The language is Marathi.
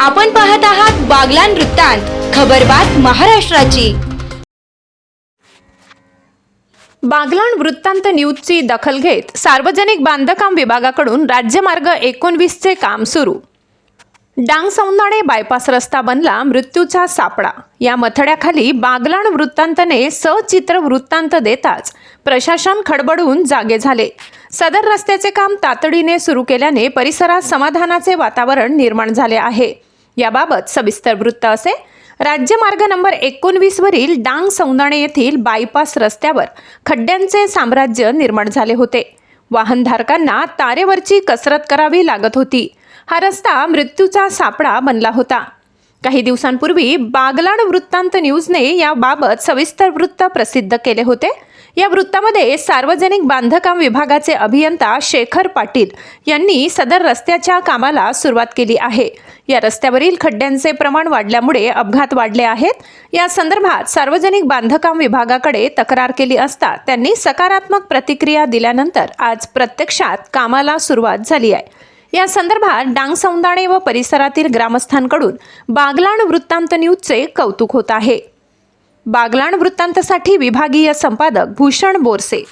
आपण पाहत आहात बागलान वृत्तांत खबरबात महाराष्ट्राची. बागलाण वृत्तांत न्यूजची दखल घेत सार्वजनिक बांधकाम विभागाकडून राज्यमार्ग एकोणवीसचे काम सुरू. डांग सौंदाणे बायपास रस्ता बनला मृत्यूचा सापळा या मथड्याखाली बागलाण वृत्तांतने सचित्र वृत्तांत देताच प्रशासन खडबडून जागे झाले. सदर रस्त्याचे काम तातडीने सुरू केल्याने परिसरात समाधानाचे वातावरण निर्माण झाले आहे. याबाबत सविस्तर वृत्त असे राज्यमार्ग नंबर एकोणवीसवरील डांग सौंदाणे येथील बायपास रस्त्यावर खड्ड्यांचे साम्राज्य निर्माण झाले होते. वाहनधारकांना तारेवरची कसरत करावी लागत होती. हा रस्ता मृत्यूचा सापळा बनला होता. काही दिवसांपूर्वी बागलाण वृत्तांत न्यूजने याबाबत सविस्तर वृत्त प्रसिद्ध केले होते. या वृत्तामध्ये सार्वजनिक बांधकाम विभागाचे अभियंता शेखर पाटील यांनी सदर रस्त्याच्या कामाला सुरुवात केली आहे. या रस्त्यावरील खड्ड्यांचे प्रमाण वाढल्यामुळे अपघात वाढले आहेत. या संदर्भात सार्वजनिक बांधकाम विभागाकडे तक्रार केली असता त्यांनी सकारात्मक प्रतिक्रिया दिल्यानंतर आज प्रत्यक्षात कामाला सुरुवात झाली आहे. या संदर्भात डांग सौंदाणे व परिसरातील ग्रामस्थांकडून बागलाण वृत्तांत न्यूजचे कौतुक होत आहे. बागलाण वृत्तांतसाठी विभागीय संपादक भूषण बोरसे.